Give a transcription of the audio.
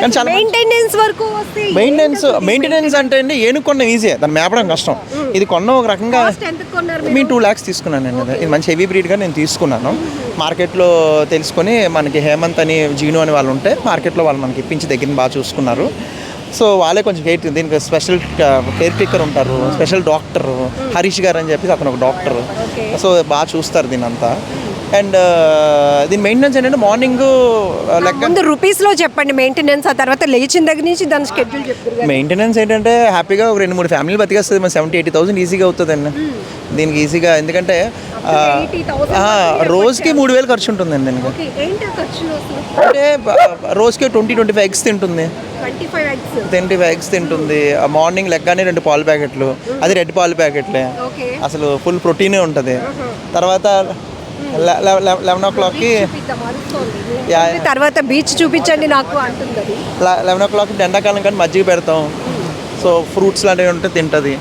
కానీ చాలా మెయింటెనెన్స్ వరకు మెయింటెనెన్స్ మెయింటెనెన్స్ అంటే అండి ఏనుకొన్న ఈజీ దాన్ని మేపడం కష్టం. ఇది కొన్న ఒక రకంగా మీ టూ ల్యాక్స్ తీసుకున్నాను అండి ఇది మంచి హెవీ బ్రీడ్గా నేను తీసుకున్నాను. మార్కెట్లో తెలుసుకొని మనకి హేమంత్ అని జీను అని వాళ్ళు ఉంటే మార్కెట్లో వాళ్ళు మనకి ఇప్పించి దగ్గర బాగా చూసుకున్నారు. సో వాళ్ళే కొంచెం కేర్ దీనికి స్పెషల్ కేర్ టేకర్ ఉంటారు స్పెషల్ డాక్టర్ హరీష్ గారు అని చెప్పి అతను ఒక డాక్టర్ సో బాగా చూస్తారు దీని అంతా అండ్ దీని మెయింటెనెన్స్ ఏంటంటే మార్నింగ్ లెక్క ముందు రూపీస్లో చెప్పండి మెయింటెనెన్స్ ఆ తర్వాత లేచిన దగ్గర నుంచి దాని షెడ్యూల్ చెప్తారు మెయింటెనెన్స్ ఏంటంటే హ్యాపీగా ఒక రెండు మూడు ఫ్యామిలీలు బతికేస్తుంది మన సెవెంటీ ఎయిటీ థౌసండ్ ఈజీగా అవుతుందండి. దీనికి ఈజీగా ఎందుకంటే ఆ, 80,000 ఆ, రోజుకి మూడు వేలు ఖర్చు ఉంటుందండి దీనికి. అంటే రోజుకి ట్వంటీ ట్వంటీ ఫైవ్ ఎగ్స్ తింటుంది ట్వంటీ ఫైవ్ ఎగ్స్ తింటుంది. ఆ మార్నింగ్ లెగ్గానే రెండు పాల ప్యాకెట్లు. అది రెడ్ పాల ప్యాకెట్లే. అసలు ఫుల్ ప్రోటీనే ఉంటుంది. తర్వాత లెవెన్ ఓ క్లాక్కి తర్వాత బీచ్ చూపించండి నాకు లెవెన్ ఓ క్లాక్ ఎండాకాలం కానీ మజ్జిగ పెడతాం. సో ఫ్రూట్స్ లాంటివి ఉంటే తింటుంది.